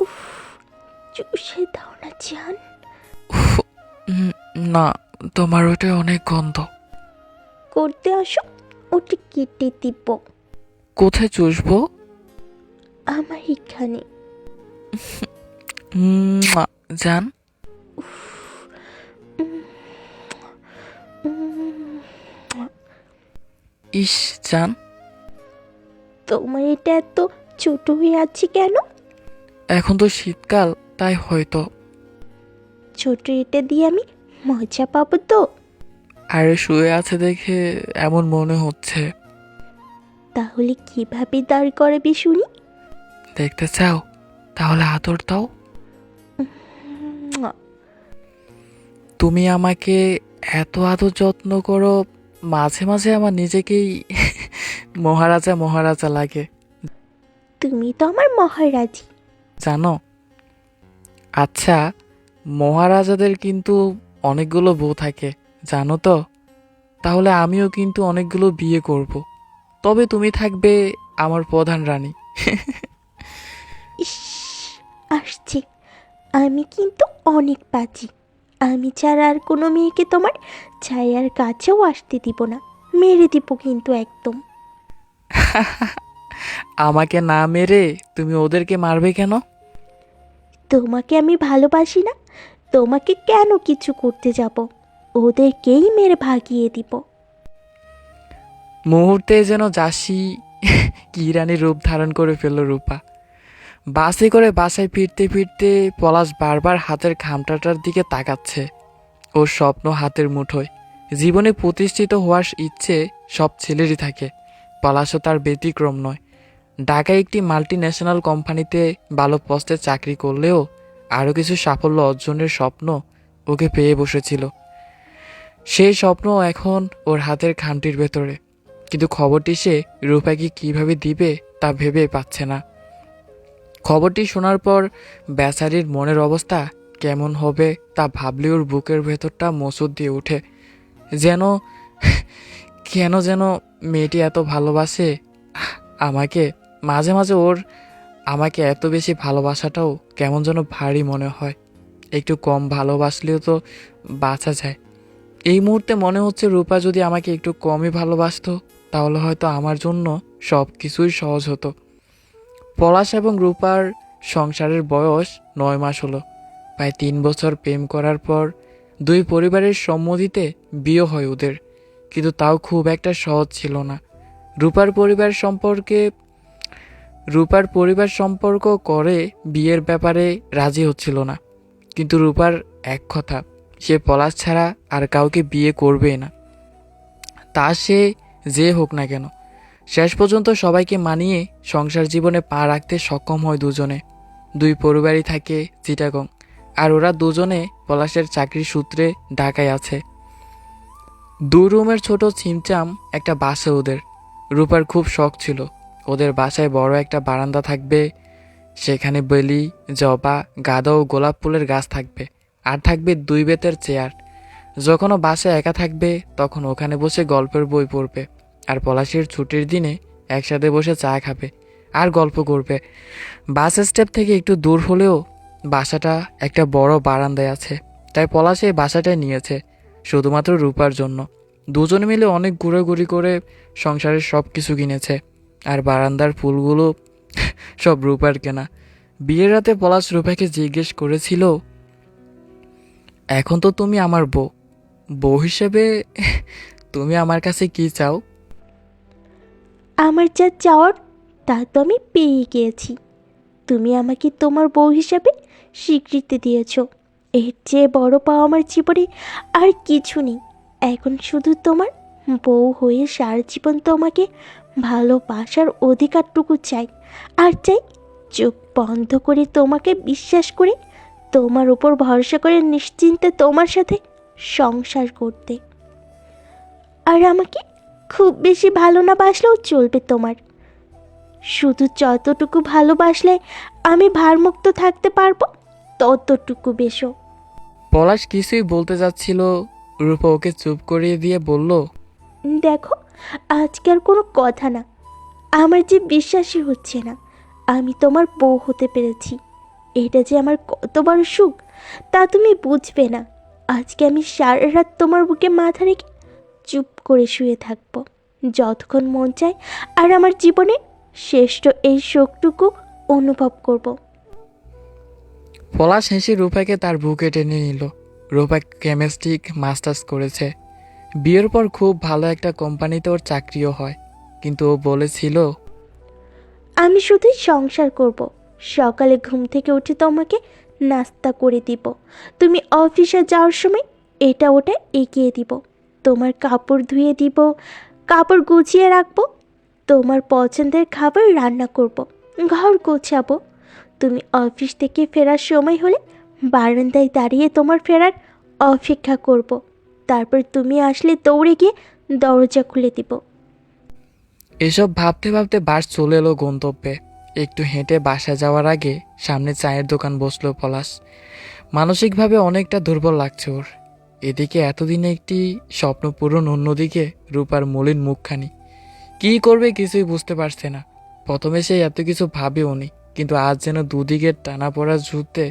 উফ চুষে দাও না জান। না তোমার ওটা অনেক গন্ধ। করতে আসো ওটা কেটে দিব। কোথায় চুষবো? আমার এখানে। উম, জান। ইস জান। তোমার এটা এত ছোট হয়ে আছে কেন? এখন তো শীতকাল তাই হয়তো। ছোট এটা দিয়ে আমি মজা পাবো তো। আরে শুয়ে আছে দেখে এমন মনে হচ্ছে। তাহলে কীভাবে দাঁড় করাবি শুনি? দেখতে চাও তাহলে আদর দাও। তুমি আমাকে এত আদর যত্ন করো মাঝে মাঝে আমার নিজেকেই মহারাজা মহারাজা লাগে। তুমি তো আমার মহারাজি। জানো? আচ্ছা মহারাজাদের কিন্তু অনেকগুলো বউ থাকে জানো তো? তাহলে আমিও কিন্তু অনেকগুলো বিয়ে করব। তবে তুমি থাকবে আমার প্রধান রানী। ইস আসছে। আমি কিন্তু অনেক বাজি। আমি ছাড়া আর কোনো মেয়েকে তোমার ছায়ার কাছেও আসতে দিব না। মেরে দিব কিন্তু একদম। আমাকে না মেরে তুমি ওদেরকে মারবে কেন? তোমাকে আমি ভালোবাসি না। তোমাকে কেন কিছু করতে যাব? ওদেরকেই মেরে ভাগিয়ে দিব। মুহূর্তে যেন যাসি কিরানি রূপ ধারণ করে ফেলল রূপা। বাসে করে বাসায় ফিরতে ফিরতে পলাশ বারবার হাতের খামটাটার দিকে তাকাচ্ছে। ওর স্বপ্ন হাতের মুঠোয়। জীবনে প্রতিষ্ঠিত হওয়ার ইচ্ছে সব ছেলেরই থাকে। পলাশও তার ব্যতিক্রম নয়। ঢাকায় একটি মাল্টি ন্যাশনাল কোম্পানিতে ভালো পোস্টে চাকরি করলেও আরও কিছু সাফল্য অর্জনের স্বপ্ন ওকে পেয়ে বসেছিল। সেই স্বপ্ন এখন ওর হাতের খামটির ভেতরে। কিন্তু খবরটি সে রূপাকে কীভাবে দিবে তা ভেবে পাচ্ছে না। খবরটি শোনার পর বেচারির মনের অবস্থা কেমন হবে তা ভাবলে ওর বুকের ভেতরটা মসুদ দিয়ে ওঠে। যেন, কেন যেন মেয়েটি এত ভালোবাসে আমাকে মাঝে মাঝে ওর আমাকে এত বেশি ভালোবাসাটাও কেমন যেন ভারী মনে হয়। একটু কম ভালোবাসলেও তো বাঁচা যায়। এই মুহূর্তে মনে হচ্ছে রূপা যদি আমাকে একটু কমই ভালোবাসতো, তাহলে হয়তো আমার জন্য সব কিছুই সহজ হতো। পলাশ এবং রূপার সংসারের বয়স নয় মাস হলো। প্রায় তিন বছর প্রেম করার পর দুই পরিবারের সম্মতিতে বিয়ে হয় ওদের। কিন্তু তাও খুব একটা সহজ ছিল না। রূপার পরিবার সম্পর্কে রূপার পরিবার সম্পর্ক করে বিয়ের ব্যাপারে রাজি হচ্ছিল না। কিন্তু রূপার এক কথা, সে পলাশ ছাড়া আর কাউকে বিয়ে করবে না। তা সে যে হোক না কেন, শেষ পর্যন্ত সবাইকে মানিয়ে সংসার জীবনে পা রাখতে সক্ষম হয় দুজনে। দুই পরিবারই থাকে চিটাগং, আর ওরা দুজনে পলাশের চাকরির সূত্রে ঢাকায় আছে। দু রুমের ছোট ছিমচাম একটা বাসা ওদের। রূপার খুব শখ ছিল। ওদের বাসায় বড় একটা বারান্দা থাকবে, সেখানে বেলি, জবা, গাঁদা ও গোলাপ ফুলের গাছ থাকবে, আর থাকবে দুই বেতের চেয়ার। যখনও ও বাসায় একা থাকবে, তখন ওখানে বসে গল্পের বই পড়বে, আর পলাশের ছুটির দিনে একসাথে বসে চা খাবে, আর গল্প করবে। বাস স্ট্যাপ থেকে একটু দূর হলেও বাসাটা একটা বড় বারান্দায় আছে, তাই পলাশ এই বাসাটায় নিয়েছে, শুধুমাত্র রূপার জন্য। দুজন মিলে অনেক ঘুরাঘুরি করে সংসারের সব কিছু কিনেছে। আর বারান্দার ফুলগুলো সব রূপার কেনা। বিয়ের রাতে পলাশ রূপাকে জিজ্ঞেস করেছিল, এখন তো তুমি আমার বউ। বউ হিসেবে তুমি আমার কাছে কি চাও? আমার যা চাওয়ার, তা তো আমি পেয়ে গিয়েছি। তুমি আমাকে তোমার বউ হিসাবে স্বীকৃতি দিয়েছ। এর চেয়ে বড় পাওয়া আমার জীবনে আর কিছু নেই। এখন শুধু তোমার বউ হয়ে সারা জীবন তোমাকে ভালোবাসার অধিকারটুকু চাই। আর চাই চোখ বন্ধ করে তোমাকে বিশ্বাস করে, তোমার উপর ভরসা করে নিশ্চিন্তে তোমার সাথে সংসার করতে। আর আমাকে খুব বেশি ভালো না বাসলেও চলবে তোমার। শুধু যতটুকু ভালোবাসলে আমি ভারমুক্ত থাকতে পারব, ততটুকু বেশো। পলাশ কিছুই বলতে যাচ্ছিল, রূপা ওকে চুপ করিয়ে দিয়ে বলল দেখো, আজকে আর কোনো কথা না। আমার যে বিশ্বাসই হচ্ছে না। আমি তোমার বউ হতে পেরেছি। এটা যে আমার কত বড় সুখ, তা তুমি বুঝবে না। আজকে আমি সারা রাত তোমার বুকে মাথা রেখে চুপ করে শুয়ে থাকব। যতক্ষণ মন চায় আর আমার জীবনে শ্রেষ্ঠ এই শোকটুকু অনুভব করব। পলাশ হেসে রূপাকে তার বুকে টেনে নিল। রূপা কেমিস্ট্রিক মাস্টার্স করেছে। বিয়ের পর খুব ভালো একটা কোম্পানিতে ওর চাকরিও হয় কিন্তু ও বলেছিল, আমি শুধুই সংসার করব। সকালে ঘুম থেকে উঠে তোমাকে নাস্তা করে দিব তুমি অফিসে যাওয়ার সময় এটা ওটা এগিয়ে দিব তোমার কাপড় ধুয়ে দিব, কাপড় গুছিয়ে রাখব, তোমার পছন্দের খাবার রান্না করব। ঘর গোছাবো তুমি অফিস থেকে ফেরার সময় হলে বারান্দায় দাঁড়িয়ে তোমার ফেরার অপেক্ষা করব। তারপর তুমি আসলে দৌড়ে গিয়ে দরজা খুলে দিব। এসব ভাবতে ভাবতে বাস চলে এলো গন্তব্যে। একটু হেঁটে বাসা যাওয়ার আগে সামনে চায়ের দোকান বসল পলাশ। মানসিকভাবে অনেকটা দুর্বল লাগছে ওর। এদিকে এতদিনে একটি স্বপ্ন পূরণ, অন্যদিকে রূপার মলিন মুখখানি। কী করবে কিছুই বুঝতে পারছে না। প্রথমে সে এত কিছু ভাবেও নি, কিন্তু আজ যেন দুদিকের টানা পড়া যুদ্ধে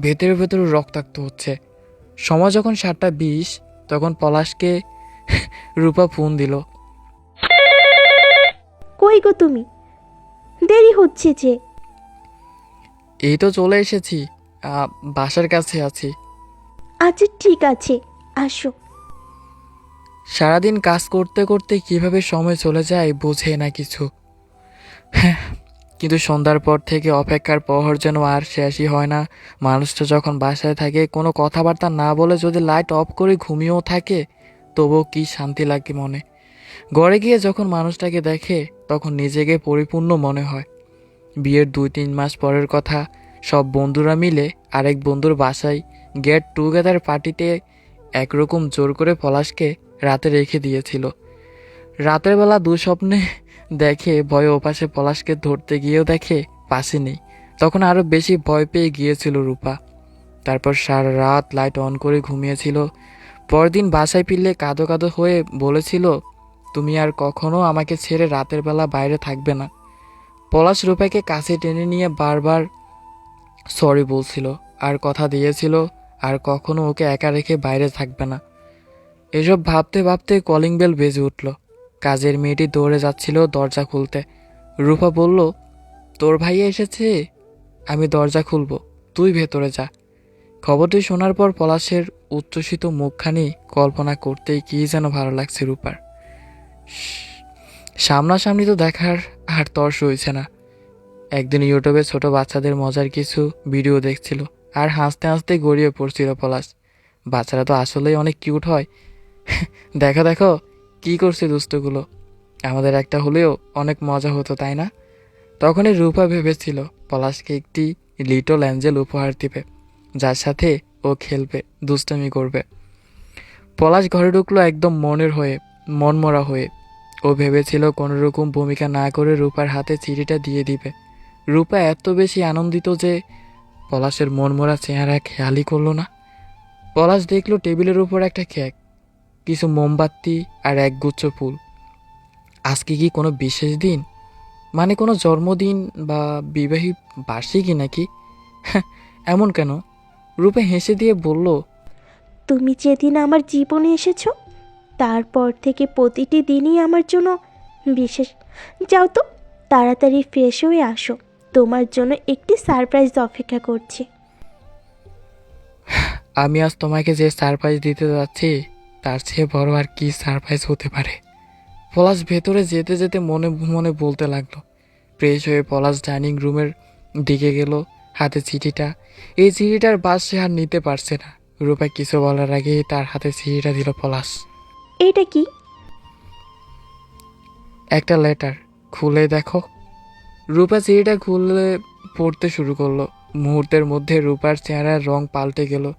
ভেতরে ভেতরে রক্তাক্ত হচ্ছে। সময় যখন সাতটা বিশ তখন পলাশকে রূপা ফোন দিল। কই গো তুমি? দেরি হচ্ছে যে। এই তো চলে এসেছি। আহ, বাসার কাছে আছি। আচ্ছা ঠিক আছে আসো। সারাদিন কাজ করতে করতে কীভাবে সময় চলে যায় বোঝে না কিছু। হ্যাঁ, কিন্তু সন্ধ্যার পর থেকে অপেক্ষার প্রহর যেন আর শেষই হয় না। মানুষটা যখন বাসায় থাকে, কোনো কথাবার্তা না বলে যদি লাইট অফ করে ঘুমিয়েও থাকে, তবুও কি শান্তি লাগে মনে। ঘরে গিয়ে যখন মানুষটাকে দেখে, তখন নিজেকে পরিপূর্ণ মনে হয়। বিয়ের দুই তিন মাস পরের কথা, সব বন্ধুরা মিলে আরেক বন্ধুর বাসায় গেট টুগেদার পার্টিতে একরকম জোর করে পলাশকে রাতে রেখে দিয়েছিল। রাতের বেলা দুঃস্বপ্নে দেখে ভয়ে ওপাশে পলাশকে ধরতে গিয়েও দেখে পাশে নেই। তখন আরও বেশি ভয় পেয়ে গিয়েছিল রূপা। তারপর সারা রাত লাইট অন করে ঘুমিয়েছিল। পরদিন বাসায় ফিরলে কাঁদো কাঁদো হয়ে বলেছিল, তুমি আর কখনো আমাকে ছেড়ে রাতের বেলা বাইরে থাকবে না। পলাশ রূপাকে কাছে টেনে নিয়ে বারবার সরি বলছিল, আর কথা দিয়েছিল, আর কখনো ওকে একা রেখে বাইরে থাকবে না। এসব ভাবতে ভাবতে কলিং বেল বেজে উঠল। কাজের মেয়েটি দৌড়ে যাচ্ছিল দরজা খুলতে। রূপা বলল, তোর ভাই এসেছে? আমি দরজা খুলবো, তুই ভেতরে যা। খবরটি শোনার পর পলাশের উচ্ছ্বসিত মুখখানি কল্পনা করতেই কি যেন ভালো লাগছে রূপার। সামনাসামনি তো দেখার আর তর্স হয়েছে না। একদিন ইউটিউবে ছোট বাচ্চাদের মজার কিছু ভিডিও দেখছিল আর হাসতে হাসতে গড়িয়ে পড়ছিল পলাশ। বাচ্চারা তো আসলেই অনেক কিউট হয়। দেখো দেখো। কি করছে দুষ্টগুলো? আমাদের একটা হলেও অনেক মজা হতো, তাই না? তখনই রূপা ভেবেছিল, পলাশকে একটি লিটল অ্যাঞ্জেল উপহার দিবে, যার সাথে ও খেলবে, দুষ্টমি করবে। পলাশ ঘরে ঢুকলো একদম মনের হয়ে, মনমরা হয়ে। ও ভেবেছিল কোনো রকম ভূমিকা না করে রূপার হাতে চিঠিটা দিয়ে দিবে। রূপা এত বেশি আনন্দিত যে পলাশের মনমরা চেহারা খেয়ালই করল না। পলাশ দেখল টেবিলের উপর একটা কেক। কিছু মোমবাতি আর এক গুচ্ছ ফুল। আজকে কি কোনো বিশেষ দিন? মানে কোনো জন্মদিন বা বিবাহী বার্ষিকী নাকি? এমন কেন? রূপে হেসে দিয়ে বলল তুমি যেদিন আমার জীবনে এসেছ তারপর থেকে প্রতিটি দিনই আমার জন্য বিশেষ। যাও তো তাড়াতাড়ি ফ্রেশ হয়ে আসো। তোমার জন্য একটি সারপ্রাইজ অপেক্ষা করছে। আমি আজ তোমাকে যে সারপ্রাইজ দিতে যাচ্ছি তার চেয়ে বড় আর কি সারপ্রাইজ হতে পারে। পলাশ ভেতরে যেতে যেতে মনে মনে বলতে লাগল ফ্রেশ হয়ে পলাশ ডাইনিং রুমের দিকে গেল হাতে চিঠিটা। এই চিঠিটার বাস সে আর নিতে পারছে না। রূপা কিছু বলার আগেই তার হাতে চিঠিটা দিল পলাশ। এটা কি? একটা লেটার খুলে দেখো। রূপা চিঠিটা খুলে পড়তে শুরু করল। মুহূর্তের মধ্যে রূপার চেহারার রং পাল্টে গেল।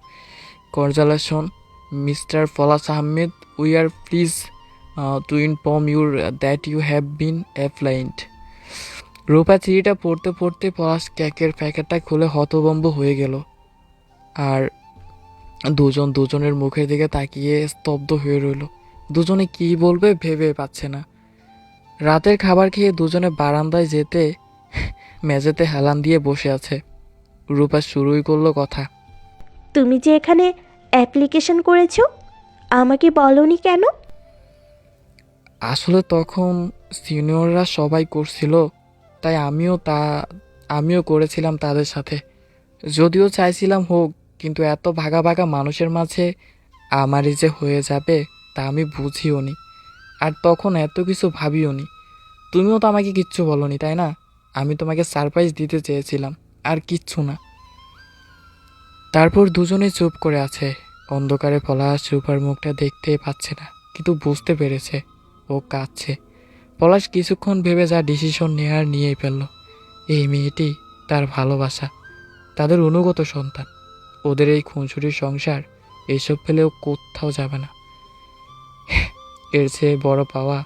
Congratulations Mister Palash Ahmed we are please to inform your that you have been applied Rupa চিঠিটা পড়তে পড়তে পলাশ ক্যাকের প্যাকেটটা খুলে হতবম্ব হয়ে গেল। আর দুজন দুজনের মুখের দিকে তাকিয়ে স্তব্ধ হয়ে রইল। দুজনে কি বলবে ভেবে পাচ্ছে না। রাতের খাবার খেয়ে দুজনে বারান্দায় যেতে, মেঝেতে হেলান দিয়ে বসে আছে। রূপা শুরুই করল কথা। তুমি যে এখানে অ্যাপ্লিকেশন করেছ? আমাকে বলনি কেন? আসলে তখন সিনিয়ররা সবাই করছিল, তাই আমিও তা, আমিও করেছিলাম তাদের সাথে। যদিও চাইছিলাম হোক, কিন্তু এত ভাগা ভাগা মানুষের মাঝে আমারই যে হয়ে যাবে, তা আমি বুঝিও নি। আর তখন এত কিছু ভাবিও নি। তুমিও তো আমাকে কিচ্ছু বলনি, তাই না? আমি তোমাকে সারপ্রাইজ দিতে চেয়েছিলাম, আর কিচ্ছু না। তারপর দুজনে চুপ করে আছে। অন্ধকারে পলাশ রূপার মুখটা দেখতেই পাচ্ছে না, কিন্তু বুঝতে পেরেছে ও কাঁদছে। পলাশ কিছুক্ষণ ভেবে যা ডিসিশন নেয়ার নিয়েই ফেলল। এই মেয়েটি তার ভালোবাসা, তাদের অনুগত সন্তান। ওদের এই খুনসুটির সংসার এইসব ফেলেও কোথাও যাবে না। এর চেয়ে বড় পাওয়া,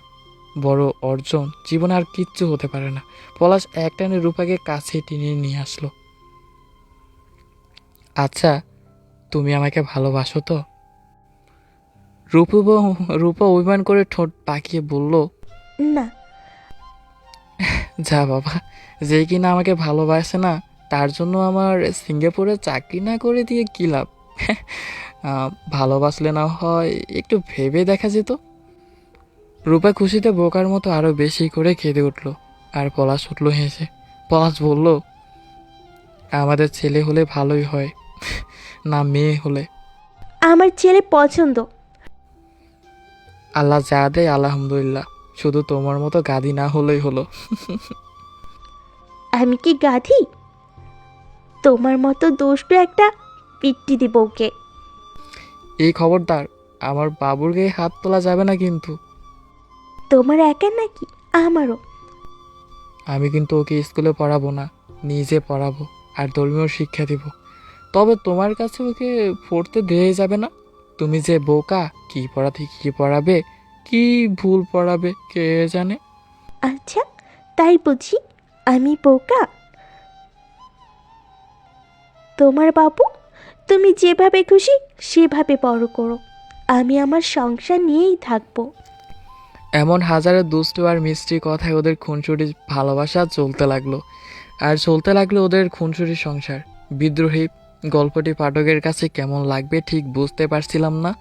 বড় অর্জন জীবনে আর কিচ্ছু হতে পারে না। পলাশ একটানে রূপাকে কাছে টেনে নিয়ে আসলো। আচ্ছা তুমি আমাকে ভালোবাসো তো? রূপ রূপা অভিমান করে ঠোঁট পাকিয়ে বলল না। যা বাবা যে কিনা আমাকে ভালোবাসে না তার জন্য আমার সিঙ্গাপুরে চাকরি না করে দিয়ে কী লাভ? ভালোবাসলে না হয় একটু ভেবে দেখা যেত। রূপা খুশিতে বোকার মতো আরও বেশি করে কেঁদে উঠল আর পলাশ উঠল হেসে। পলাশ বলল আমাদের ছেলে হলে ভালোই হয়। না মেয়ে হলে। আমার ছেলে পছন্দ। আল্লাহ যা দেয় আলহামদুলিল্লাহ। শুধু তোমার মতো গাদি না হলেই হলো। আমি কি গাধি? তোমার মতো দুষ্ট একটা পিট্টি দিব ওকে। এই খবরদার আমার বাবুর গায়ে হাত তোলা যাবে না কিন্তু। তোমার একা নাকি? আমারও। আমি কিন্তু ওকে স্কুলে পড়াবো না নিজে পড়াবো আর ধর্মীয় শিক্ষা দিব। তবে তোমার কাছে ওকে পড়তে দেওয়াই যাবে না? তুমি যে বোকা কি পড়াতে কি পড়াবে? কি ভুল পড়াবে কে জানে? আচ্ছা তাই বুঝি আমি বোকা। তোমার বাবু তুমি যেভাবে খুশি সেভাবে বড় করো। আমি আমার সংসার নিয়েই থাকব। এমন হাজারো দুষ্টু আর মিষ্টি কথায় ওদের খুনসুটি ভালোবাসা চলতে লাগল। আর চলতে লাগল ওদের খুনসুটি সংসার। বিদ্রোহী গল্পটি পাঠকের কাছে কেমন লাগবে ঠিক বুঝতে পারছিলাম না,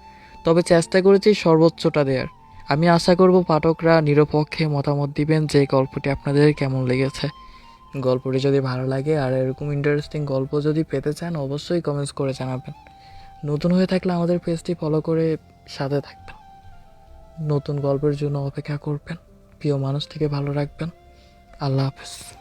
তবে চেষ্টা করেছি সর্বোচ্চটা দেওয়ার আমি আশা করব পাঠকরা নিরপক্ষে মতামত দিবেন যে গল্পটি আপনাদের কেমন লেগেছে। গল্পটি যদি ভালো লাগে আর এরকম ইন্টারেস্টিং গল্প যদি পেতে চান, অবশ্যই কমেন্টস করে জানাবেন। নতুন হয়ে থাকলে আমাদের পেজটি ফলো করে সাথে থাকবেন। নতুন গল্পের জন্য অপেক্ষা করবেন। প্রিয় মানুষ থেকে ভালো রাখবেন। আল্লাহ হাফেজ।